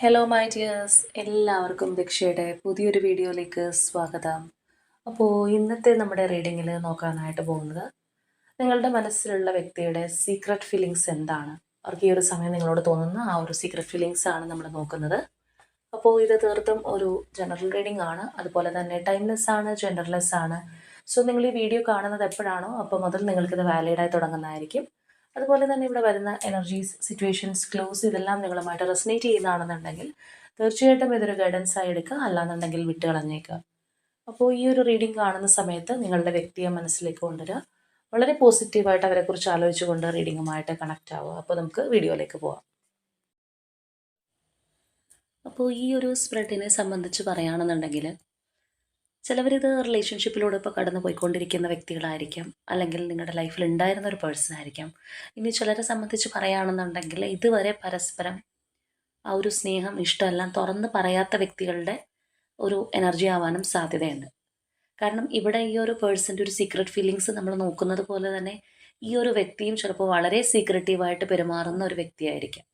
Hello my dears എല്ലാവർക്കും ദക്ഷയുടെ പുതിയൊരു വീഡിയോയിലേക്ക് സ്വാഗതം. അപ്പോൾ ഇന്നത്തെ നമ്മുടെ റീഡിങ്ങിൽ നോക്കാനായിട്ട് പോകുന്നത് നിങ്ങളുടെ മനസ്സിലുള്ള വ്യക്തിയുടെ സീക്രട്ട് ഫീലിങ്സ് എന്താണ്? അവർക്ക് ഈ ഒരു സമയം നിങ്ങളോട് തോന്നുന്ന ആ ഒരു സീക്രട്ട് ഫീലിങ്സ് ആണ് നമ്മൾ നോക്കുന്നത്. അപ്പോൾ ഇത് തീർത്തും ഒരു ജനറൽ റീഡിംഗ് ആണ്. അതുപോലെ തന്നെ ടൈംലെസ് ആണ് ജെൻഡർലെസ് ആണ്. സോ നിങ്ങൾ ഈ വീഡിയോ കാണുന്നത് എപ്പോഴാണോ അപ്പോൾ മുതൽ നിങ്ങൾക്കിത് വാലിഡായി തുടങ്ങുന്നതായിരിക്കും. അതുപോലെ തന്നെ ഇവിടെ വരുന്ന എനർജീസ് സിറ്റുവേഷൻസ് ക്ലോസ് ഇതെല്ലാം നിങ്ങളുമായിട്ട് റെസനേറ്റ് ചെയ്യുന്നതാണെന്നുണ്ടെങ്കിൽ തീർച്ചയായിട്ടും ഇതൊരു ഗൈഡൻസ് ആയി എടുക്കുക. അല്ലാന്നുണ്ടെങ്കിൽ വിട്ട് കളഞ്ഞേക്കുക. അപ്പോൾ ഈ ഒരു റീഡിംഗ് കാണുന്ന സമയത്ത് നിങ്ങളുടെ വ്യക്തിയെ മനസ്സിലേക്ക് കൊണ്ടുവരിക. വളരെ പോസിറ്റീവായിട്ട് അവരെക്കുറിച്ച് ആലോചിച്ചുകൊണ്ട് റീഡിങ്ങുമായിട്ട് കണക്റ്റ് ആവുക. അപ്പോൾ നമുക്ക് വീഡിയോയിലേക്ക് പോവാം. അപ്പോൾ ഈ ഒരു സ്പ്രെഡിനെ സംബന്ധിച്ച് പറയുകയാണെന്നുണ്ടെങ്കിൽ ചിലവരിത് റിലേഷൻഷിപ്പിലൂടെ ഇപ്പോൾ കടന്നു പോയിക്കൊണ്ടിരിക്കുന്ന വ്യക്തികളായിരിക്കാം. അല്ലെങ്കിൽ നിങ്ങളുടെ ലൈഫിൽ ഉണ്ടായിരുന്ന ഒരു പേഴ്സൺ ആയിരിക്കാം. ഇനി ചിലരെ സംബന്ധിച്ച് പറയുകയാണെന്നുണ്ടെങ്കിൽ ഇതുവരെ പരസ്പരം ആ ഒരു സ്നേഹം ഇഷ്ടമെല്ലാം തുറന്ന് പറയാത്ത വ്യക്തികളുടെ ഒരു എനർജി ആവാനും സാധ്യതയുണ്ട്. കാരണം ഇവിടെ ഈ ഒരു പേഴ്സന്റെ ഒരു സീക്രട്ട് ഫീലിങ്സ് നമ്മൾ നോക്കുന്നത് പോലെ തന്നെ ഈ ഒരു വ്യക്തിയും ചിലപ്പോൾ വളരെ സീക്രട്ടീവായിട്ട് പെരുമാറുന്ന ഒരു വ്യക്തിയായിരിക്കാം.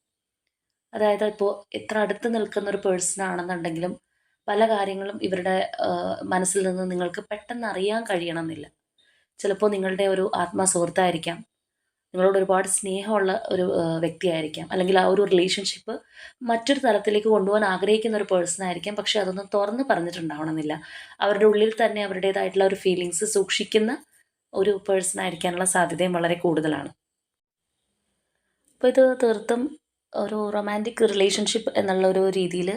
അതായത് ഇപ്പോൾ എത്ര അടുത്ത് നിൽക്കുന്ന ഒരു പേഴ്സൺ ആണെന്നുണ്ടെങ്കിലും പല കാര്യങ്ങളും ഇവരുടെ മനസ്സിൽ നിന്ന് നിങ്ങൾക്ക് പെട്ടെന്ന് അറിയാൻ കഴിയണമെന്നില്ല. ചിലപ്പോൾ നിങ്ങളുടെ ഒരു ആത്മാ സുഹൃത്തായിരിക്കാം നിങ്ങളോട് ഒരുപാട് സ്നേഹമുള്ള ഒരു വ്യക്തിയായിരിക്കാം. അല്ലെങ്കിൽ ആ ഒരു റിലേഷൻഷിപ്പ് മറ്റൊരു തലത്തിലേക്ക് കൊണ്ടുപോകാൻ ആഗ്രഹിക്കുന്ന ഒരു പേഴ്സൺ ആയിരിക്കാം. പക്ഷെ അതൊന്നും തുറന്ന് പറഞ്ഞിട്ടുണ്ടാവണമെന്നില്ല. അവരുടെ ഉള്ളിൽ തന്നെ അവരുടേതായിട്ടുള്ള ഒരു ഫീലിങ്സ് സൂക്ഷിക്കുന്ന ഒരു പേഴ്സൺ ആയിരിക്കാനുള്ള സാധ്യതയും വളരെ കൂടുതലാണ്. അപ്പോൾ ഇത് തീർത്തും ഒരു റൊമാന്റിക് റിലേഷൻഷിപ്പ് എന്നുള്ള ഒരു രീതിയിൽ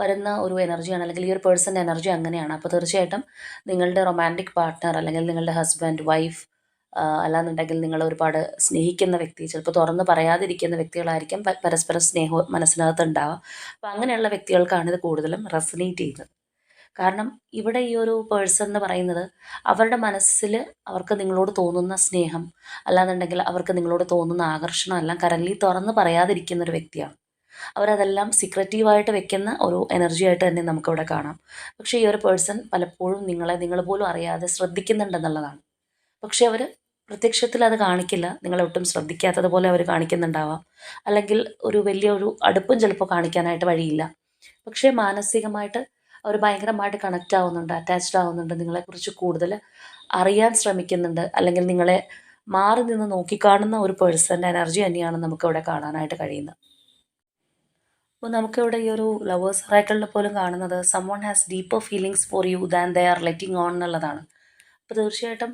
വരുന്ന ഒരു എനർജിയാണ് അല്ലെങ്കിൽ ഈ ഒരു പേഴ്സന്റെ എനർജി അങ്ങനെയാണ്. അപ്പോൾ തീർച്ചയായിട്ടും നിങ്ങളുടെ റൊമാന്റിക് പാർട്ട്ണർ അല്ലെങ്കിൽ നിങ്ങളുടെ ഹസ്ബൻഡ് വൈഫ് അല്ലാന്നുണ്ടെങ്കിൽ നിങ്ങൾ ഒരുപാട് സ്നേഹിക്കുന്ന വ്യക്തി ചിലപ്പോൾ തുറന്ന് പറയാതിരിക്കുന്ന വ്യക്തികളായിരിക്കും പരസ്പര സ്നേഹവും മനസ്സിനകത്ത് ഉണ്ടാവുക. അപ്പോൾ അങ്ങനെയുള്ള വ്യക്തികൾക്കാണ് ഇത് കൂടുതലും റെസനേറ്റ് ചെയ്യുന്നത്. കാരണം ഇവിടെ ഈ ഒരു പേഴ്സൺ എന്ന് പറയുന്നത് അവരുടെ മനസ്സിൽ അവർക്ക് നിങ്ങളോട് തോന്നുന്ന സ്നേഹം അല്ലാന്നുണ്ടെങ്കിൽ അവർക്ക് നിങ്ങളോട് തോന്നുന്ന ആകർഷണം എല്ലാം കരലി തുറന്ന് പറയാതിരിക്കുന്ന ഒരു വ്യക്തിയാണ്. അവരതെല്ലാം സീക്രറ്റീവായിട്ട് വെക്കുന്ന ഒരു എനർജി ആയിട്ട് തന്നെ നമുക്കിവിടെ കാണാം. പക്ഷേ ഈ ഒരു പേഴ്സൺ പലപ്പോഴും നിങ്ങളെ നിങ്ങൾ പോലും അറിയാതെ ശ്രദ്ധിക്കുന്നുണ്ടെന്നുള്ളതാണ്. പക്ഷേ അവർ പ്രത്യക്ഷത്തിൽ അത് കാണിക്കില്ല. നിങ്ങളെ ഒട്ടും ശ്രദ്ധിക്കാത്തത് പോലെ അവർ കാണിക്കുന്നുണ്ടാവാം. അല്ലെങ്കിൽ ഒരു വലിയ ഒരു അടുപ്പും ചിലപ്പോൾ കാണിക്കാനായിട്ട് വഴിയില്ല. പക്ഷേ മാനസികമായിട്ട് അവർ ഭയങ്കരമായിട്ട് കണക്റ്റ് ആവുന്നുണ്ട് അറ്റാച്ച്ഡ് ആവുന്നുണ്ട് നിങ്ങളെക്കുറിച്ച് കൂടുതൽ അറിയാൻ ശ്രമിക്കുന്നുണ്ട് അല്ലെങ്കിൽ നിങ്ങളെ മാറി നിന്ന് നോക്കിക്കാണുന്ന ഒരു പേഴ്സന്റെ എനർജി തന്നെയാണ് നമുക്കിവിടെ കാണാനായിട്ട് കഴിയുന്നത്. അപ്പോൾ നമുക്കിവിടെ ഈ ഒരു ലവേഴ്സ് സൈക്കിളിൽ പോലും കാണുന്നത് someone has deeper feelings for you than they are letting on എന്നുള്ളതാണ്. അപ്പോൾ തീർച്ചയായിട്ടും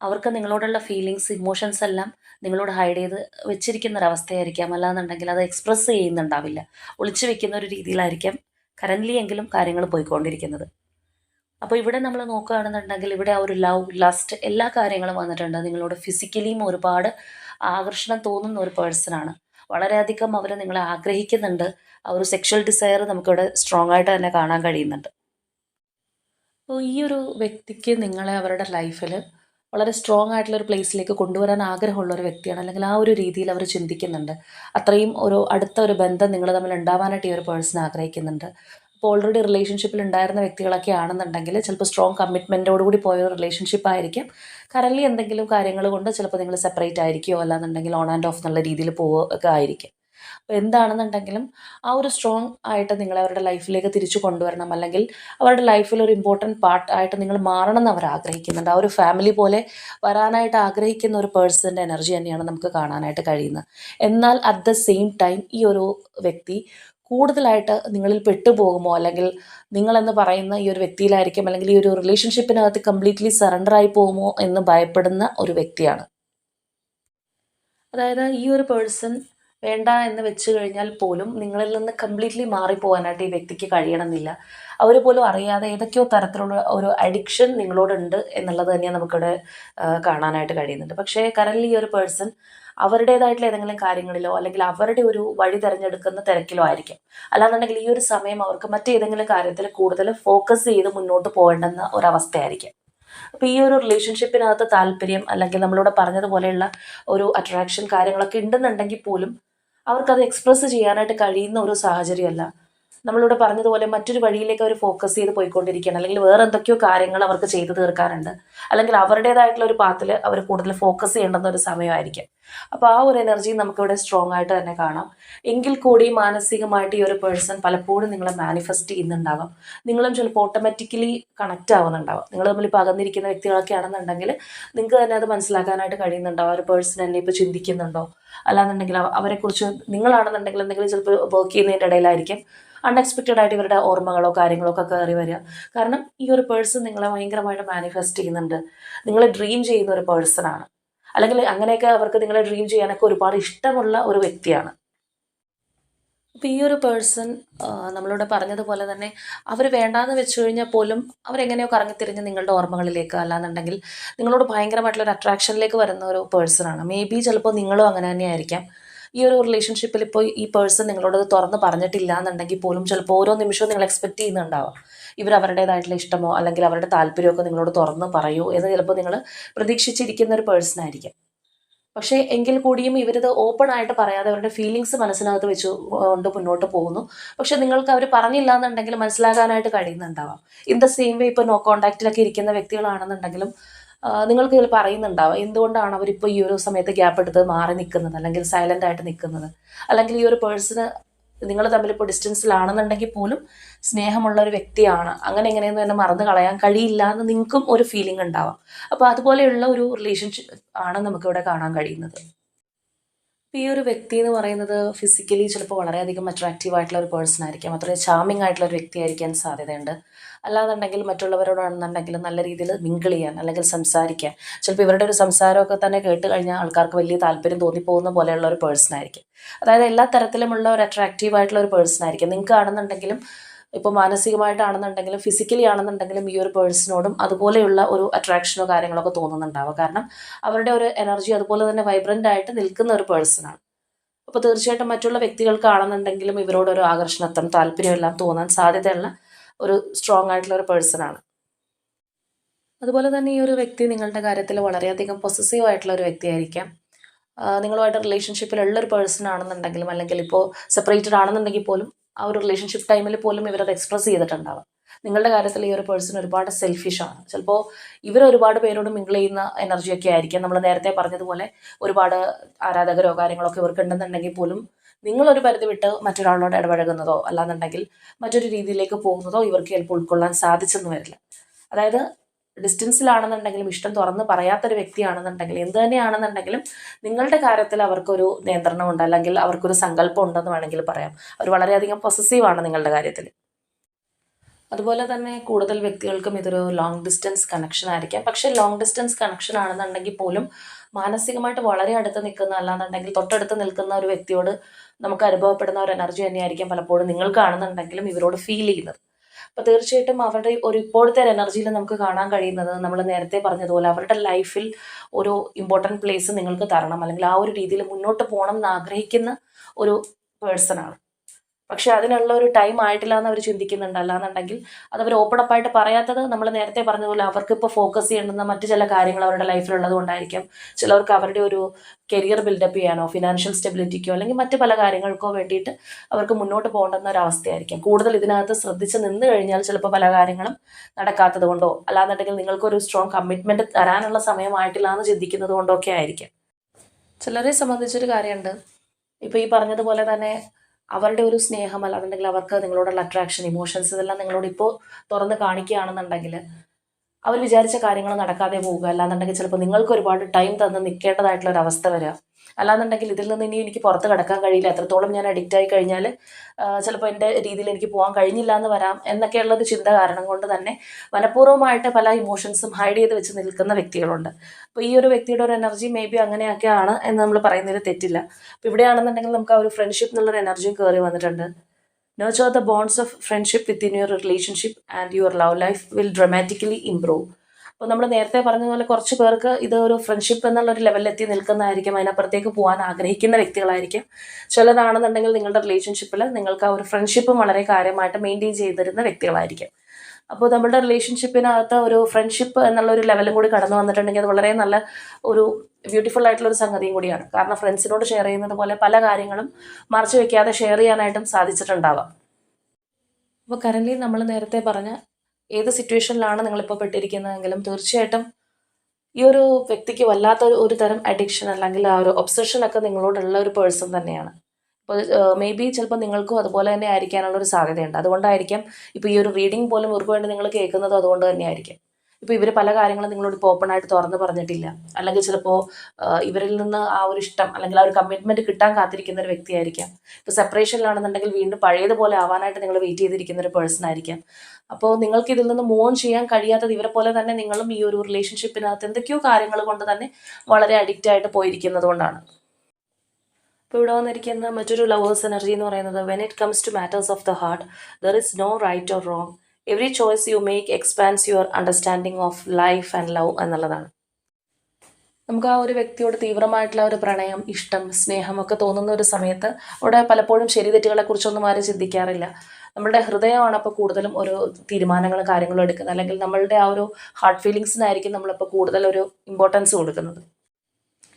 അവർക്ക് നിങ്ങളോടുള്ള ഫീലിങ്സ് ഇമോഷൻസ് എല്ലാം നിങ്ങളോട് ഹൈഡ് ചെയ്ത് വെച്ചിരിക്കുന്ന ഒരു അവസ്ഥയായിരിക്കാം. അല്ലാന്നുണ്ടെങ്കിൽ അത് എക്സ്പ്രസ് ചെയ്യുന്നുണ്ടാവില്ല. ഒളിച്ചു വെക്കുന്ന ഒരു രീതിയിലായിരിക്കാം കറന്റ്ലി എങ്കിലും കാര്യങ്ങൾ പോയിക്കൊണ്ടിരിക്കുന്നത്. അപ്പോൾ ഇവിടെ നമ്മൾ നോക്കുകയാണെന്നുണ്ടെങ്കിൽ ഇവിടെ ആ ഒരു ലവ് ലസ്റ്റ് എല്ലാ കാര്യങ്ങളും വന്നിട്ടുണ്ട്. നിങ്ങളോട് ഫിസിക്കലിയും ഒരുപാട് ആകർഷണം തോന്നുന്ന ഒരു പേഴ്സണാണ് വളരെയധികം അവർ നിങ്ങളെ ആഗ്രഹിക്കുന്നുണ്ട്. ആ ഒരു സെക്ഷൽ ഡിസയർ നമുക്കിവിടെ സ്ട്രോങ് ആയിട്ട് തന്നെ കാണാൻ കഴിയുന്നുണ്ട്. അപ്പോൾ ഈ ഒരു വ്യക്തിക്ക് നിങ്ങളെ അവരുടെ ലൈഫിൽ വളരെ സ്ട്രോങ് ആയിട്ടുള്ള ഒരു പ്ലേസിലേക്ക് കൊണ്ടുവരാൻ ആഗ്രഹമുള്ള ഒരു വ്യക്തിയാണ്. അല്ലെങ്കിൽ ആ ഒരു രീതിയിൽ അവർ ചിന്തിക്കുന്നുണ്ട്. അത്രയും ഒരു അടുത്ത ഒരു ബന്ധം നിങ്ങൾ തമ്മിൽ ഉണ്ടാവാനായിട്ട് ഈ ഒരു പേഴ്സൺ ആഗ്രഹിക്കുന്നുണ്ട്. അപ്പോൾ ഓൾറെഡി റിലേഷൻഷിപ്പിൽ ഉണ്ടായിരുന്ന വ്യക്തികളൊക്കെ ആണെന്നുണ്ടെങ്കിൽ ചിലപ്പോൾ സ്ട്രോങ് കമ്മിറ്റ്മെന്റോടുകൂടി പോയ ഒരു റിലേഷൻഷിപ്പ് ആയിരിക്കും. കറൻലി എന്തെങ്കിലും കാര്യങ്ങൾ കൊണ്ട് ചിലപ്പോൾ നിങ്ങൾ സെപ്പറേറ്റ് ആയിരിക്കുമോ അല്ലാന്നുണ്ടെങ്കിൽ ഓൺ ആൻഡ് ഓഫ് എന്നുള്ള രീതിയിൽ പോവുക ആയിരിക്കും. അപ്പോൾ എന്താണെന്നുണ്ടെങ്കിലും ആ ഒരു സ്ട്രോങ് ആയിട്ട് നിങ്ങളെ അവരുടെ ലൈഫിലേക്ക് തിരിച്ചു കൊണ്ടുവരണം. അല്ലെങ്കിൽ അവരുടെ ലൈഫിൽ ഒരു ഇമ്പോർട്ടന്റ് പാർട്ട് ആയിട്ട് നിങ്ങൾ മാറണം എന്ന് അവർ ആഗ്രഹിക്കുന്നുണ്ട്. ആ ഒരു ഫാമിലി പോലെ വരാനായിട്ട് ആഗ്രഹിക്കുന്ന ഒരു പേഴ്സന്റെ എനർജി തന്നെയാണ് നമുക്ക് കാണാനായിട്ട് കഴിയുന്നത്. എന്നാൽ അറ്റ് ദ സെയിം ടൈം ഈ ഒരു വ്യക്തി കൂടുതലായിട്ട് നിങ്ങളിൽ പെട്ടുപോകുമോ? അല്ലെങ്കിൽ നിങ്ങളെന്ന് പറയുന്ന ഈ ഒരു വ്യക്തിയിലായിരിക്കും. അല്ലെങ്കിൽ ഈ ഒരു റിലേഷൻഷിപ്പിനകത്ത് കംപ്ലീറ്റ്ലി സറണ്ടർ ആയി പോകുമോ എന്ന് ഭയപ്പെടുന്ന ഒരു വ്യക്തിയാണ്. അതായത് ഈ ഒരു പേഴ്സൺ വേണ്ട എന്ന് വെച്ച് കഴിഞ്ഞാൽ പോലും നിങ്ങളിൽ നിന്ന് കംപ്ലീറ്റ്ലി മാറിപ്പോകാനായിട്ട് ഈ വ്യക്തിക്ക് കഴിയണമെന്നില്ല. അവർ പോലും അറിയാതെ ഏതൊക്കെയോ തരത്തിലുള്ള ഒരു അഡിക്ഷൻ നിങ്ങളോടുണ്ട് എന്നുള്ളത് തന്നെയാണ് നമുക്കിവിടെ കാണാനായിട്ട് കഴിയുന്നുണ്ട് പക്ഷേ കറൻലി ഈ ഒരു പേഴ്സൺ അവരുടേതായിട്ടുള്ള ഏതെങ്കിലും കാര്യങ്ങളിലോ അല്ലെങ്കിൽ അവരുടെ ഒരു വഴി തിരഞ്ഞെടുക്കുന്ന തിരക്കിലോ ആയിരിക്കും. അല്ലാന്നുണ്ടെങ്കിൽ ഈ ഒരു സമയം അവർക്ക് മറ്റേതെങ്കിലും കാര്യത്തിൽ കൂടുതൽ ഫോക്കസ് ചെയ്ത് മുന്നോട്ട് പോകേണ്ടെന്ന ഒരവസ്ഥയായിരിക്കും. അപ്പോൾ ഈ ഒരു റിലേഷൻഷിപ്പിനകത്ത് താല്പര്യം അല്ലെങ്കിൽ നമ്മളിവിടെ പറഞ്ഞതുപോലെയുള്ള ഒരു അട്രാക്ഷൻ കാര്യങ്ങളൊക്കെ ഉണ്ടെന്നുണ്ടെങ്കിൽ പോലും അവർക്കത് എക്സ്പ്രസ് ചെയ്യാനായിട്ട് കഴിയുന്ന ഒരു സാഹചര്യമല്ല. നമ്മളിവിടെ പറഞ്ഞതുപോലെ മറ്റൊരു വഴിയിലേക്ക് അവർ ഫോക്കസ് ചെയ്ത് പോയിക്കൊണ്ടിരിക്കുകയാണ്. അല്ലെങ്കിൽ വേറെ എന്തൊക്കെയോ കാര്യങ്ങൾ അവർക്ക് ചെയ്തു തീർക്കാറുണ്ട്. അല്ലെങ്കിൽ അവരുടേതായിട്ടുള്ള ഒരു പാത്തിൽ അവർ കൂടുതൽ ഫോക്കസ് ചെയ്യേണ്ടുന്ന ഒരു സമയമായിരിക്കും. അപ്പോൾ ആ ഒരു എനർജി നമുക്കിവിടെ സ്ട്രോങ് ആയിട്ട് തന്നെ കാണാം. എങ്കിൽ കൂടി മാനസികമായിട്ട് ഈ ഒരു പേഴ്സൺ പലപ്പോഴും നിങ്ങളെ മാനിഫെസ്റ്റ് ചെയ്യുന്നുണ്ടാവാം. നിങ്ങളും ചിലപ്പോൾ ഓട്ടോമാറ്റിക്കലി കണക്ട് ആവുന്നുണ്ടാവാം. നിങ്ങൾ തമ്മിൽ ഇപ്പോൾ അകന്നിരിക്കുന്ന വ്യക്തികളൊക്കെ ആണെന്നുണ്ടെങ്കിൽ നിങ്ങൾക്ക് തന്നെ അത് മനസ്സിലാക്കാനായിട്ട് കഴിയുന്നുണ്ടാവും. ആ ഒരു പേഴ്സൺ എന്നെ ഇപ്പോൾ ചിന്തിക്കുന്നുണ്ടോ? അല്ലാന്നുണ്ടെങ്കിൽ അവ- അവരെക്കുറിച്ച് നിങ്ങളാണെന്നുണ്ടെങ്കിൽ എന്തെങ്കിലും ചിലപ്പോൾ വർക്ക് ചെയ്യുന്നതിന്റെ ഇടയിലായിരിക്കും. അൺഎക്സ്പെക്റ്റഡ് ആയിട്ട് ഇവരുടെ ഓർമ്മകളോ കാര്യങ്ങളോ ഒക്കെ കയറി വരിക. കാരണം ഈ ഒരു പേഴ്സൺ നിങ്ങളെ ഭയങ്കരമായിട്ട് മാനിഫെസ്റ്റ് ചെയ്യുന്നുണ്ട്. നിങ്ങളെ ഡ്രീം ചെയ്യുന്ന ഒരു പേഴ്സൺ ആണ്. അല്ലെങ്കിൽ അങ്ങനെയൊക്കെ അവർക്ക് നിങ്ങളെ ഡ്രീം ചെയ്യാനൊക്കെ ഒരുപാട് ഇഷ്ടമുള്ള ഒരു വ്യക്തിയാണ്. അപ്പോൾ ഈ ഒരു പേഴ്സൺ നമ്മളോട് പറഞ്ഞതുപോലെ തന്നെ അവർ വേണ്ടാന്ന് വെച്ചു കഴിഞ്ഞാൽ പോലും അവരെങ്ങനെയോ കറങ്ങിത്തിരിഞ്ഞ് നിങ്ങളുടെ ഓർമ്മകളിലേക്ക് അല്ലാന്നുണ്ടെങ്കിൽ നിങ്ങളോട് ഭയങ്കരമായിട്ടുള്ള ഒരു അട്രാക്ഷനിലേക്ക് വരുന്ന ഒരു പേഴ്സൺ ആണ്. മേ ബി ചിലപ്പോൾ നിങ്ങളും അങ്ങനെ തന്നെ ആയിരിക്കാം ഈ ഒരു റിലേഷൻഷിപ്പിൽ ഇപ്പോൾ ഈ പേഴ്സൺ നിങ്ങളോട് തുറന്ന് പറഞ്ഞിട്ടില്ല എന്നുണ്ടെങ്കിൽ പോലും ചിലപ്പോൾ ഓരോ നിമിഷവും നിങ്ങൾ എക്സ്പെക്ട് ചെയ്യുന്നുണ്ടാവാം. ഇവർ അവരുടേതായിട്ടുള്ള ഇഷ്ടമോ അല്ലെങ്കിൽ അവരുടെ താല്പര്യമൊക്കെ നിങ്ങളോട് തുറന്ന് പറയൂ എന്ന് ചിലപ്പോൾ നിങ്ങൾ പ്രതീക്ഷിച്ചിരിക്കുന്ന ഒരു പേഴ്സൺ ആയിരിക്കും. പക്ഷേ എങ്കിൽ കൂടിയും ഇവരിത് ഓപ്പൺ ആയിട്ട് പറയാതെ അവരുടെ ഫീലിങ്സ് മനസ്സിനകത്ത് വെച്ച് കൊണ്ട് മുന്നോട്ട് പോകുന്നു. പക്ഷെ നിങ്ങൾക്ക് അവർ പറഞ്ഞില്ല എന്നുണ്ടെങ്കിൽ മനസ്സിലാകാനായിട്ട് കഴിയുന്നുണ്ടാവാം. ഇൻ ദ സെയിം വേ ഇപ്പോൾ നോ കോൺടാക്റ്റിലൊക്കെ ഇരിക്കുന്ന വ്യക്തികളാണെന്നുണ്ടെങ്കിലും നിങ്ങൾക്ക് ചിലപ്പോൾ അറിയുന്നുണ്ടാവാം എന്തുകൊണ്ടാണ് അവരിപ്പോൾ ഈ ഒരു സമയത്ത് ഗ്യാപ്പ് എടുത്ത് മാറി നിൽക്കുന്നത് അല്ലെങ്കിൽ സൈലന്റ് ആയിട്ട് നിൽക്കുന്നത് അല്ലെങ്കിൽ ഈ ഒരു പേഴ്സണ് നിങ്ങൾ തമ്മിൽ ഇപ്പോൾ ഡിസ്റ്റൻസിലാണെന്നുണ്ടെങ്കിൽ പോലും സ്നേഹമുള്ള ഒരു വ്യക്തിയാണ്. അങ്ങനെ എങ്ങനെയെന്ന് തന്നെ മറന്നു കളയാൻ കഴിയില്ല എന്ന് നിങ്ങൾക്കും ഒരു ഫീലിംഗ് ഉണ്ടാവാം. അപ്പോൾ അതുപോലെയുള്ള ഒരു റിലേഷൻഷിപ്പ് ആണ് നമുക്കിവിടെ കാണാൻ കഴിയുന്നത്. ഈ ഒരു വ്യക്തി എന്ന് പറയുന്നത് ഫിസിക്കലി ചിലപ്പോൾ വളരെയധികം അട്രാക്റ്റീവ് ആയിട്ടുള്ള ഒരു പേഴ്സൺ ആയിരിക്കാം. അത്രയും ചാമിങ് ആയിട്ടുള്ള ഒരു വ്യക്തി ആയിരിക്കാൻ സാധ്യതയുണ്ട്. അല്ലാന്നുണ്ടെങ്കിൽ മറ്റുള്ളവരോടാണെന്നുണ്ടെങ്കിൽ നല്ല രീതിയിൽ മിങ്കിൾ ചെയ്യാൻ അല്ലെങ്കിൽ സംസാരിക്കാൻ. ചിലപ്പോൾ ഇവരുടെ ഒരു സംസാരമൊക്കെ തന്നെ കേട്ട് കഴിഞ്ഞാൽ ആൾക്കാർക്ക് വലിയ താല്പര്യം തോന്നിപ്പോകുന്ന പോലെയുള്ള ഒരു പേഴ്സൺ ആയിരിക്കും. അതായത് എല്ലാ തരത്തിലുമുള്ള ഒരു അട്രാക്റ്റീവ് ആയിട്ടുള്ള ഒരു പേഴ്സൺ ആയിരിക്കും. നിങ്ങൾക്ക് ആണെന്നുണ്ടെങ്കിലും ഇപ്പോൾ മാനസികമായിട്ടാണെന്നുണ്ടെങ്കിലും ഫിസിക്കലി ആണെന്നുണ്ടെങ്കിലും ഈ ഒരു പേഴ്സണോടും അതുപോലെയുള്ള ഒരു അട്രാക്ഷനോ കാര്യങ്ങളൊക്കെ തോന്നുന്നുണ്ടാവുക. കാരണം അവരുടെ ഒരു എനർജി അതുപോലെ തന്നെ വൈബ്രന്റ് ആയിട്ട് നിൽക്കുന്ന ഒരു പേഴ്സണാണ് അപ്പോൾ തീർച്ചയായിട്ടും മറ്റുള്ള വ്യക്തികൾക്കാണെന്നുണ്ടെങ്കിലും ഇവരോടൊരു ആകർഷണത്വം താല്പര്യം എല്ലാം തോന്നാൻ സാധ്യതയുള്ള ഒരു സ്ട്രോങ് ആയിട്ടുള്ള ഒരു പേഴ്സണാണ് അതുപോലെ തന്നെ ഈ ഒരു വ്യക്തി നിങ്ങളുടെ കാര്യത്തിൽ വളരെയധികം പൊസസീവ് ആയിട്ടുള്ള ഒരു വ്യക്തിയായിരിക്കാം. നിങ്ങളുമായിട്ട് റിലേഷൻഷിപ്പിലുള്ള ഒരു പേഴ്സൺ ആണെന്നുണ്ടെങ്കിലും അല്ലെങ്കിൽ ഇപ്പോൾ സെപ്പറേറ്റഡ് ആണെന്നുണ്ടെങ്കിൽ പോലും ആ ഒരു റിലേഷൻഷിപ്പ് ടൈമിൽ പോലും ഇവരത് എക്സ്പ്രസ് ചെയ്തിട്ടുണ്ടാവാം. നിങ്ങളുടെ കാര്യത്തിൽ ഈ ഒരു പേഴ്സൺ ഒരുപാട് സെൽഫിഷാണ് ചിലപ്പോൾ ഇവർ ഒരുപാട് പേരോട് മിങ്കിൾ ചെയ്യുന്ന എനർജിയൊക്കെ ആയിരിക്കാം. നമ്മൾ നേരത്തെ പറഞ്ഞതുപോലെ ഒരുപാട് ആരാധകരോ കാര്യങ്ങളൊക്കെ ഇവർക്ക് ഉണ്ടെന്നുണ്ടെങ്കിൽ പോലും നിങ്ങളൊരു പരിധി വിട്ട് മറ്റൊരാളോട് ഇടപഴകുന്നതോ അല്ലാന്നുണ്ടെങ്കിൽ മറ്റൊരു രീതിയിലേക്ക് പോകുന്നതോ ഇവർക്ക് ചിലപ്പോൾ ഉൾക്കൊള്ളാൻ സാധിച്ചെന്ന് വരില്ല. അതായത് ഡിസ്റ്റൻസിലാണെന്നുണ്ടെങ്കിലും ഇഷ്ടം തുറന്ന് പറയാത്തൊരു വ്യക്തിയാണെന്നുണ്ടെങ്കിൽ എന്ത് തന്നെയാണെന്നുണ്ടെങ്കിലും നിങ്ങളുടെ കാര്യത്തിൽ അവർക്കൊരു നിയന്ത്രണമുണ്ട് അല്ലെങ്കിൽ അവർക്കൊരു സങ്കല്പം ഉണ്ടെന്ന് വേണമെങ്കിൽ പറയാം. അവർ വളരെയധികം ആണ് നിങ്ങളുടെ കാര്യത്തിൽ. അതുപോലെ തന്നെ കൂടുതൽ വ്യക്തികൾക്കും ഇതൊരു ലോങ് ഡിസ്റ്റൻസ് കണക്ഷൻ ആയിരിക്കാം. പക്ഷേ ലോങ് ഡിസ്റ്റൻസ് കണക്ഷൻ ആണെന്നുണ്ടെങ്കിൽ പോലും മാനസികമായിട്ട് വളരെ അടുത്ത് നിൽക്കുന്ന അല്ലാന്നുണ്ടെങ്കിൽ തൊട്ടടുത്ത് നിൽക്കുന്ന ഒരു വ്യക്തിയോട് നമുക്ക് അനുഭവപ്പെടുന്ന ഒരു എനർജി തന്നെയായിരിക്കും പലപ്പോഴും നിങ്ങൾക്കാണെന്നുണ്ടെങ്കിലും ഇവരോട് ഫീൽ ചെയ്യുന്നത്. അപ്പോൾ തീർച്ചയായിട്ടും അവരുടെ ഒരു ഇപ്പോഴത്തെ ഒരു എനർജിയിൽ നമുക്ക് കാണാൻ കഴിയുന്നത് നമ്മൾ നേരത്തെ പറഞ്ഞതുപോലെ അവരുടെ ലൈഫിൽ ഒരു ഇമ്പോർട്ടന്റ് പ്ലേസ് നിങ്ങൾക്ക് തരണം. അല്ലെങ്കിൽ ആ ഒരു രീതിയിൽ മുന്നോട്ട് പോകണം എന്ന് ആഗ്രഹിക്കുന്ന ഒരു പേഴ്സൺ ആണ്. പക്ഷെ അതിനുള്ള ഒരു ടൈം ആയിട്ടില്ല എന്ന് അവർ ചിന്തിക്കുന്നുണ്ട്. അല്ലാന്നുണ്ടെങ്കിൽ അത് അവർ ഓപ്പൺ അപ്പ് ആയിട്ട് പറയാത്തത് നമ്മൾ നേരത്തെ പറഞ്ഞതുപോലെ അവർക്ക് ഇപ്പോൾ ഫോക്കസ് ചെയ്യേണ്ടുന്ന മറ്റു ചില കാര്യങ്ങൾ അവരുടെ ലൈഫിലുള്ളത് കൊണ്ടായിരിക്കാം. ചിലവർക്ക് അവരുടെ ഒരു കരിയർ ബിൽഡപ്പ് ചെയ്യാനോ ഫിനാൻഷ്യൽ സ്റ്റെബിലിറ്റിക്കോ അല്ലെങ്കിൽ മറ്റു പല കാര്യങ്ങൾക്കോ വേണ്ടിയിട്ട് അവർക്ക് മുന്നോട്ട് പോകേണ്ടുന്ന ഒരു അവസ്ഥയായിരിക്കും. കൂടുതൽ ഇതിനകത്ത് ശ്രദ്ധിച്ച് നിന്ന് കഴിഞ്ഞാൽ ചിലപ്പോൾ പല കാര്യങ്ങളും നടക്കാത്തത് കൊണ്ടോ അല്ലാന്നുണ്ടെങ്കിൽ നിങ്ങൾക്കൊരു സ്ട്രോങ് കമ്മിറ്റ്മെന്റ് തരാനുള്ള സമയമായിട്ടില്ല എന്ന് ചിന്തിക്കുന്നത് കൊണ്ടോ ഒക്കെ ആയിരിക്കും. ചിലരെ സംബന്ധിച്ചൊരു കാര്യമുണ്ട്. ഇപ്പോൾ ഈ പറഞ്ഞതുപോലെ തന്നെ അവരുടെ ഒരു സ്നേഹം അല്ലാന്നുണ്ടെങ്കിൽ അവർക്ക് നിങ്ങളോടുള്ള അട്രാക്ഷൻ ഇമോഷൻസ് ഇതെല്ലാം നിങ്ങളോട് ഇപ്പോൾ തുറന്ന് കാണിക്കുകയാണെന്നുണ്ടെങ്കിൽ അവർ വിചാരിച്ച കാര്യങ്ങൾ നടക്കാതെ പോവുക അല്ലാന്നുണ്ടെങ്കിൽ ചിലപ്പോൾ നിങ്ങൾക്ക് ഒരുപാട് ടൈം തന്ന് നിൽക്കേണ്ടതായിട്ടുള്ള ഒരു അവസ്ഥ വരിക. അല്ലാന്നുണ്ടെങ്കിൽ ഇതിൽ നിന്ന് ഇനി എനിക്ക് പുറത്ത് കിടക്കാൻ കഴിയില്ല. എത്രത്തോളം ഞാൻ അഡിക്റ്റ് ആയി കഴിഞ്ഞാൽ ചിലപ്പോൾ എന്റെ രീതിയിൽ എനിക്ക് പോകാൻ കഴിഞ്ഞില്ല എന്ന് വരാം എന്നൊക്കെയുള്ള ഒരു ചിന്ത കാരണം കൊണ്ട് തന്നെ മനഃപൂർവമായിട്ട് പല ഇമോഷൻസും ഹൈഡ് ചെയ്ത് വെച്ച് നിൽക്കുന്ന വ്യക്തികളുണ്ട്. അപ്പോൾ ഈ ഒരു വ്യക്തിയുടെ ഒരു എനർജി മേ ബി അങ്ങനെയൊക്കെയാണ് എന്ന് നമ്മൾ പറയുന്നതിൽ തെറ്റില്ല. അപ്പോൾ ഇവിടെയാണെന്നുണ്ടെങ്കിൽ നമുക്ക് ആ ഒരു ഫ്രണ്ട്ഷിപ്പ് എന്നുള്ളൊരു എനർജിയും കയറി വന്നിട്ടുണ്ട്. Nurture the bonds of friendship within your relationship and your love life will dramatically improve. അപ്പോൾ നമ്മൾ നേരത്തെ പറഞ്ഞതുപോലെ കുറച്ച് പേർക്ക് ഇത് ഒരു ഫ്രണ്ട്ഷിപ്പ് എന്നുള്ള ഒരു ലെവലിൽ എത്തി നിൽക്കുന്നതായിരിക്കും. അതിനപ്പുറത്തേക്ക് പോകാൻ ആഗ്രഹിക്കുന്ന വ്യക്തികളായിരിക്കും. ചിലരാണെന്നുണ്ടെങ്കിൽ നിങ്ങളുടെ റിലേഷൻഷിപ്പിൽ നിങ്ങൾക്ക് ആ ഒരു ഫ്രണ്ട്ഷിപ്പും വളരെ കാര്യമായിട്ട് മെയിന്റെയിൻ ചെയ്തിരുന്ന വ്യക്തികളായിരിക്കും. അപ്പോൾ നമ്മുടെ റിലേഷൻഷിപ്പിനകത്ത് ഒരു ഫ്രണ്ട്ഷിപ്പ് എന്നുള്ള ഒരു ലെവലും കൂടി കടന്നു വന്നിട്ടുണ്ടെങ്കിൽ അത് വളരെ നല്ല ഒരു ബ്യൂട്ടിഫുൾ ആയിട്ടുള്ള ഒരു സംഗതിയും കൂടിയാണ്. കാരണം ഫ്രണ്ട്സിനോട് ഷെയർ ചെയ്യുന്നത് പോലെ പല കാര്യങ്ങളും മറച്ചു വെക്കാതെ ഷെയർ ചെയ്യാനായിട്ടും സാധിച്ചിട്ടുണ്ടാവാം. അപ്പോൾ കറന്റ് നമ്മൾ നേരത്തെ പറഞ്ഞ ഏത് സിറ്റുവേഷനിലാണ് നിങ്ങളിപ്പോൾ പെട്ടിരിക്കുന്നതെങ്കിലും തീർച്ചയായിട്ടും ഈ ഒരു വ്യക്തിക്ക് വല്ലാത്ത ഒരു തരം അഡിക്ഷൻ അല്ലെങ്കിൽ ആ ഒരു ഒബ്സഷനൊക്കെ നിങ്ങളോടുള്ള ഒരു പേഴ്സൺ തന്നെയാണ്. അപ്പോൾ മേ ബി ചിലപ്പോൾ നിങ്ങൾക്കും അതുപോലെ തന്നെ ആയിരിക്കാനുള്ള ഒരു സാധ്യതയുണ്ട്. അതുകൊണ്ടായിരിക്കാം ഇപ്പോൾ ഈ ഒരു റീഡിംഗ് പോലും ഇവർക്ക് വേണ്ടി നിങ്ങൾ കേൾക്കുന്നതും അതുകൊണ്ട് തന്നെയായിരിക്കും. ഇപ്പോൾ ഇവർ പല കാര്യങ്ങളും നിങ്ങളോട് ഇപ്പോൾ ഓപ്പണായിട്ട് തുറന്ന് പറഞ്ഞിട്ടില്ല. അല്ലെങ്കിൽ ചിലപ്പോൾ ഇവരിൽ നിന്ന് ആ ഒരു ഇഷ്ടം അല്ലെങ്കിൽ ആ ഒരു കമ്മിറ്റ്മെന്റ് കിട്ടാൻ കാത്തിരിക്കുന്ന ഒരു വ്യക്തിയായിരിക്കാം. ഇപ്പോൾ സെപ്പറേഷനിലാണെന്നുണ്ടെങ്കിൽ വീണ്ടും പഴയതുപോലെ ആവാനായിട്ട് നിങ്ങൾ വെയിറ്റ് ചെയ്തിരിക്കുന്ന ഒരു പേഴ്സൺ ആയിരിക്കാം. അപ്പോൾ നിങ്ങൾക്ക് ഇതിൽ നിന്ന് മൂവ് ഓൺ ചെയ്യാൻ കഴിയാത്തത് ഇവരെ പോലെ തന്നെ നിങ്ങളും ഈ ഒരു റിലേഷൻഷിപ്പിനകത്ത് എന്തൊക്കെയോ കാര്യങ്ങൾ കൊണ്ട് തന്നെ വളരെ അഡിക്റ്റ് ആയിട്ട് പോയിരിക്കുന്നത് കൊണ്ടാണ്. ഇപ്പോൾ ഇവിടെ വന്നിരിക്കുന്ന മറ്റൊരു ലവേഴ്സ് എനർജി എന്ന് പറയുന്നത് when it comes to matters of the heart there is no right or wrong every choice you make expands your understanding of life and love എന്നുള്ളതാണ്. നമുക്ക് ആ ഒരു വ്യക്തിയോട് തീവ്രമായിട്ടുള്ള ഒരു പ്രണയം ഇഷ്ടം സ്നേഹം ഒക്കെ തോന്നുന്ന ഒരു സമയത്ത് അവിടെ പലപ്പോഴും ശരി തെറ്റുകളെക്കുറിച്ചൊന്നും ആരും ചിന്തിക്കാറില്ല. നമ്മളുടെ ഹൃദയമാണ് അപ്പോൾ കൂടുതലും ഒരു തീരുമാനങ്ങളും കാര്യങ്ങളും എടുക്കുന്നത്. അല്ലെങ്കിൽ നമ്മളുടെ ആ ഒരു ഹാർട്ട് ഫീലിങ്സിനായിരിക്കും നമ്മളിപ്പോൾ കൂടുതൽ ഒരു ഇമ്പോർട്ടൻസ് കൊടുക്കുന്നത്.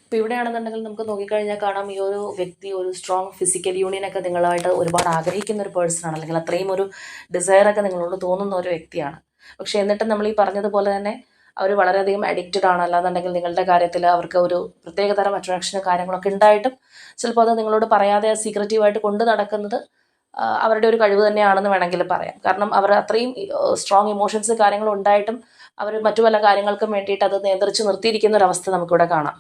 ഇപ്പോൾ ഇവിടെയാണെന്നുണ്ടെങ്കിൽ നമുക്ക് നോക്കിക്കഴിഞ്ഞാൽ കാണാം ഈ ഒരു വ്യക്തി ഒരു സ്ട്രോങ് ഫിസിക്കൽ യൂണിയൻ ഒക്കെ നിങ്ങളായിട്ട് ഒരുപാട് ആഗ്രഹിക്കുന്ന ഒരു പേഴ്സണാണ് അല്ലെങ്കിൽ അത്രയും ഒരു ഡിസയർ ഒക്കെ നിങ്ങളോട് തോന്നുന്ന ഒരു വ്യക്തിയാണ്. പക്ഷെ എന്നിട്ട് നമ്മൾ ഈ പറഞ്ഞതുപോലെ തന്നെ അവർ വളരെയധികം അഡിക്റ്റഡ് ആണ്. അല്ലാന്നുണ്ടെങ്കിൽ നിങ്ങളുടെ കാര്യത്തിൽ അവർക്ക് ഒരു പ്രത്യേകതരം അട്രാക്ഷനും കാര്യങ്ങളൊക്കെ ഉണ്ടായിട്ടും ചിലപ്പോൾ അത് നിങ്ങളോട് പറയാതെ സീക്രറ്റീവായിട്ട് കൊണ്ട് നടക്കുന്നത് അവരുടെ ഒരു കഴിവ് തന്നെയാണെന്ന് വേണമെങ്കിൽ പറയാം. കാരണം അവർ അത്രയും സ്ട്രോങ് ഇമോഷൻസ് കാര്യങ്ങളും ഉണ്ടായിട്ടും അവർ മറ്റു പല കാര്യങ്ങൾക്കും വേണ്ടിയിട്ട് അത് നിയന്ത്രിച്ച് നിർത്തിയിരിക്കുന്ന ഒരു അവസ്ഥ നമുക്കിവിടെ കാണാം.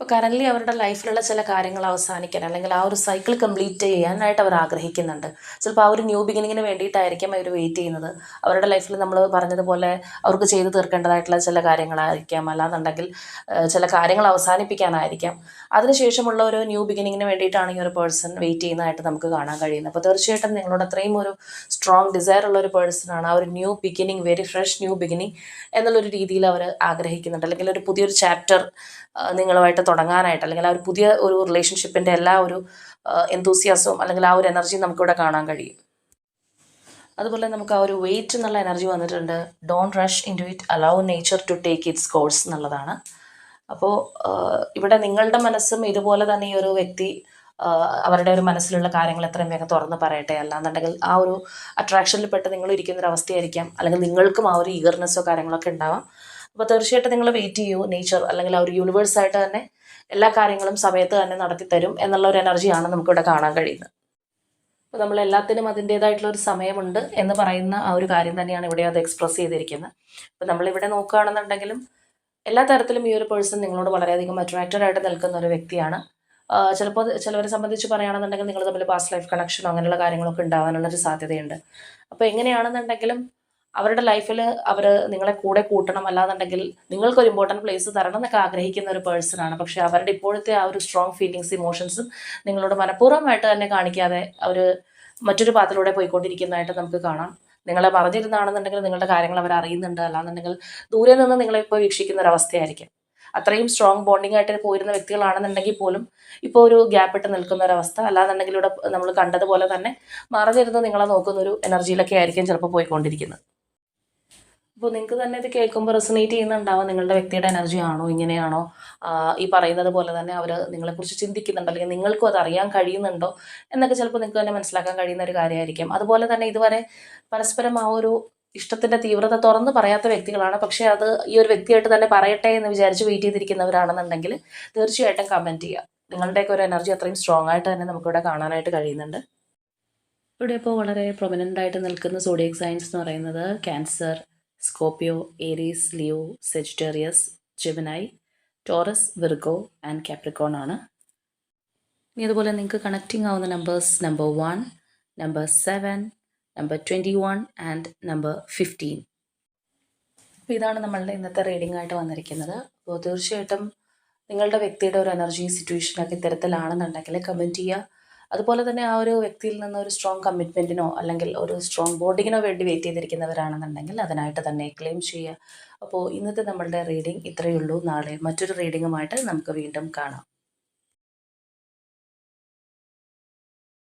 ഇപ്പോൾ കറന്റ്ലി അവരുടെ ലൈഫിലുള്ള ചില കാര്യങ്ങൾ അവസാനിക്കാൻ അല്ലെങ്കിൽ ആ ഒരു സൈക്കിൾ കംപ്ലീറ്റ് ചെയ്യാനായിട്ട് അവർ ആഗ്രഹിക്കുന്നുണ്ട്. ചിലപ്പോൾ ആ ഒരു ന്യൂ ബിഗിനിങ്ങിന് വേണ്ടിയിട്ടായിരിക്കും അവർ വെയിറ്റ് ചെയ്യുന്നത്. അവരുടെ ലൈഫിൽ നമ്മൾ പറഞ്ഞതുപോലെ അവർക്ക് ചെയ്തു തീർക്കേണ്ടതായിട്ടുള്ള ചില കാര്യങ്ങളായിരിക്കാം. അല്ലാന്നുണ്ടെങ്കിൽ ചില കാര്യങ്ങൾ അവസാനിപ്പിക്കാനായിരിക്കാം. അതിനുശേഷമുള്ള ഒരു ന്യൂ ബിഗിനിങ്ങിന് വേണ്ടിയിട്ടാണ് ഈ ഒരു പേഴ്സൺ വെയിറ്റ് ചെയ്യുന്നതായിട്ട് നമുക്ക് കാണാൻ കഴിയുന്നത് അപ്പോൾ തീർച്ചയായിട്ടും നിങ്ങളോട് അത്രയും ഒരു സ്ട്രോങ് ഡിസയർ ഉള്ള ഒരു പേഴ്സണാണ് ആ ഒരു new beginning very fresh new beginning എന്നുള്ളൊരു രീതിയിൽ അവർ ആഗ്രഹിക്കുന്നുണ്ട്. അല്ലെങ്കിൽ ഒരു പുതിയൊരു ചാപ്റ്റർ നിങ്ങളുമായിട്ട് തുടങ്ങാനായിട്ട് അല്ലെങ്കിൽ ആ ഒരു പുതിയ ഒരു റിലേഷൻഷിപ്പിന്റെ എല്ലാ ഒരു എന്തൂസിയാസവും അല്ലെങ്കിൽ ആ ഒരു എനർജിയും നമുക്കിവിടെ കാണാൻ കഴിയും. അതുപോലെ നമുക്ക് ആ ഒരു വെയിറ്റ് എന്നുള്ള എനർജി വന്നിട്ടുണ്ട്. Don't rush into it allow nature to take its course എന്നുള്ളതാണ് അപ്പോൾ ഇവിടെ നിങ്ങളുടെ മനസ്സും ഇതുപോലെ തന്നെ ഈ ഒരു വ്യക്തി അവരുടെ ഒരു മനസ്സിലുള്ള കാര്യങ്ങൾ എത്രയും വേഗം തുറന്ന് പറയട്ടെ. അല്ലാന്നുണ്ടെങ്കിൽ ആ ഒരു അട്രാക്ഷനിൽ പെട്ട് നിങ്ങൾ ഇരിക്കുന്ന ഒരു അവസ്ഥയായിരിക്കാം. അല്ലെങ്കിൽ നിങ്ങൾക്കും ആ ഒരു ഈഗർനെസ്സോ കാര്യങ്ങളൊക്കെ ഉണ്ടാവാം. അപ്പോൾ തീർച്ചയായിട്ടും നിങ്ങൾ വെയിറ്റ് ചെയ്യൂ. നേച്ചർ അല്ലെങ്കിൽ ആ ഒരു യൂണിവേഴ്സായിട്ട് തന്നെ എല്ലാ കാര്യങ്ങളും സമയത്ത് തന്നെ നടത്തി തരും എന്നുള്ള ഒരു എനർജിയാണ് നമുക്കിവിടെ കാണാൻ കഴിയുന്നത്. അപ്പോൾ നമ്മൾ എല്ലാത്തിനും അതിന്റേതായിട്ടുള്ള ഒരു സമയമുണ്ട് എന്ന് പറയുന്ന ആ ഒരു കാര്യം തന്നെയാണ് ഇവിടെ അത് എക്സ്പ്രസ് ചെയ്തിരിക്കുന്നത്. അപ്പോൾ നമ്മളിവിടെ നോക്കുകയാണെന്നുണ്ടെങ്കിലും എല്ലാ തരത്തിലും ഈ ഒരു പേഴ്സൺ നിങ്ങളോട് വളരെയധികം അട്രാക്റ്റഡ് ആയിട്ട് നിൽക്കുന്ന ഒരു വ്യക്തിയാണ്. ചിലപ്പോൾ ചിലവരെ സംബന്ധിച്ച് പറയുകയാണെന്നുണ്ടെങ്കിൽ നിങ്ങൾ തമ്മിൽ പാസ്റ്റ് ലൈഫ് കണക്ഷനോ അങ്ങനെയുള്ള കാര്യങ്ങളൊക്കെ ഉണ്ടാകാനുള്ളൊരു സാധ്യതയുണ്ട്. അപ്പോൾ എങ്ങനെയാണെന്നുണ്ടെങ്കിലും അവരുടെ ലൈഫിൽ അവർ നിങ്ങളെ കൂടെ കൂട്ടണം അല്ലാന്നുണ്ടെങ്കിൽ നിങ്ങൾക്കൊരു ഇമ്പോർട്ടന്റ് പ്ലേസ് തരണം എന്നൊക്കെ ആഗ്രഹിക്കുന്ന ഒരു പേഴ്സണാണ് പക്ഷേ അവരുടെ ഇപ്പോഴത്തെ ആ ഒരു സ്ട്രോങ് ഫീലിങ്സ് ഇമോഷൻസും നിങ്ങളോട് മനഃപൂർവമായിട്ട് തന്നെ കാണിക്കാതെ അവർ മറ്റൊരു പാത്തിലൂടെ പോയിക്കൊണ്ടിരിക്കുന്നതായിട്ട് നമുക്ക് കാണാം. നിങ്ങളെ പറഞ്ഞിരുന്നാണെന്നുണ്ടെങ്കിൽ നിങ്ങളുടെ കാര്യങ്ങൾ അവർ അറിയുന്നുണ്ട്. അല്ലാന്നുണ്ടെങ്കിൽ ദൂരെ നിന്ന് നിങ്ങളെ ഇപ്പോൾ വീക്ഷിക്കുന്ന ഒരവസ്ഥയായിരിക്കും അത്രയും സ്ട്രോങ് ബോണ്ടിങ് ആയിട്ട് പോയിരുന്ന വ്യക്തികളാണെന്നുണ്ടെങ്കിൽ പോലും ഇപ്പോൾ ഒരു ഗ്യാപ്പ് ഇട്ട് നിൽക്കുന്ന ഒരവസ്ഥ അല്ലാന്നുണ്ടെങ്കിൽ ഇവിടെ നമ്മൾ കണ്ടതുപോലെ തന്നെ മറഞ്ഞിരുന്ന് നിങ്ങളെ നോക്കുന്ന ഒരു എനർജിയിലൊക്കെ ആയിരിക്കും ചിലപ്പോൾ പോയിക്കൊണ്ടിരിക്കുന്നത്. അപ്പോൾ നിങ്ങൾക്ക് തന്നെ ഇത് കേൾക്കുമ്പോൾ റെസിനേറ്റ് ചെയ്യുന്നുണ്ടാവും നിങ്ങളുടെ വ്യക്തിയുടെ എനർജി ആണോ ഇങ്ങനെയാണോ? ഈ പറയുന്നത് പോലെ തന്നെ അവർ നിങ്ങളെക്കുറിച്ച് ചിന്തിക്കുന്നുണ്ടോ അല്ലെങ്കിൽ നിങ്ങൾക്കും അത് അറിയാൻ കഴിയുന്നുണ്ടോ എന്നൊക്കെ ചിലപ്പോൾ നിങ്ങൾക്ക് തന്നെ മനസ്സിലാക്കാൻ കഴിയുന്ന ഒരു കാര്യമായിരിക്കും അതുപോലെ തന്നെ ഇതുവരെ പരസ്പരം ആ ഒരു ഇഷ്ടത്തിന്റെ തീവ്രത തുറന്ന് പറയാത്ത വ്യക്തികളാണ്. പക്ഷേ അത് ഈ ഒരു വ്യക്തിയായിട്ട് തന്നെ പറയട്ടെ എന്ന് വിചാരിച്ച് വെയിറ്റ് ചെയ്തിരിക്കുന്നവരാണെന്നുണ്ടെങ്കിൽ തീർച്ചയായിട്ടും കമന്റ് ചെയ്യുക നിങ്ങളുടെയൊക്കെ ഒരു എനർജി അത്രയും സ്ട്രോങ് ആയിട്ട് തന്നെ നമുക്കിവിടെ കാണാനായിട്ട് കഴിയുന്നുണ്ട്. ഇവിടെ ഇപ്പോൾ വളരെ പ്രൊമിനന്റ് ആയിട്ട് നിൽക്കുന്ന സോഡിയക് സയൻസ് എന്ന് പറയുന്നത് Cancer Scorpio Aries Leo Sagittarius Gemini Taurus Virgo and Capricorn ആണ്. ഇനി അതുപോലെ നിങ്ങൾക്ക് കണക്റ്റിംഗ് ആവുന്ന numbers number one number seven number twenty one and number fifteen അപ്പോൾ ഇതാണ് നമ്മളുടെ ഇന്നത്തെ റീഡിംഗ് ആയിട്ട് വന്നിരിക്കുന്നത്. അപ്പോൾ തീർച്ചയായിട്ടും നിങ്ങളുടെ വ്യക്തിയുടെ ഒരു എനർജി സിറ്റുവേഷനൊക്കെ ഇത്തരത്തിലാണെന്നുണ്ടെങ്കിൽ കമന്റ് ചെയ്യുക. അതുപോലെ തന്നെ ആ ഒരു വ്യക്തിയിൽ നിന്ന് ഒരു സ്ട്രോങ് കമ്മിറ്റ്മെന്റിനോ അല്ലെങ്കിൽ ഒരു സ്ട്രോങ് ബോണ്ടിങ്ങിനോ വേണ്ടി വെയിറ്റ് ചെയ്തിരിക്കുന്നവരാണെന്നുണ്ടെങ്കിൽ അതിനായിട്ട് തന്നെ ക്ലെയിം ചെയ്യുക. അപ്പോൾ ഇന്നത്തെ നമ്മളുടെ റീഡിംഗ് ഇത്രയേ ഉള്ളൂ. നാളെ മറ്റൊരു റീഡിങ്ങുമായിട്ട് നമുക്ക് വീണ്ടും കാണാം.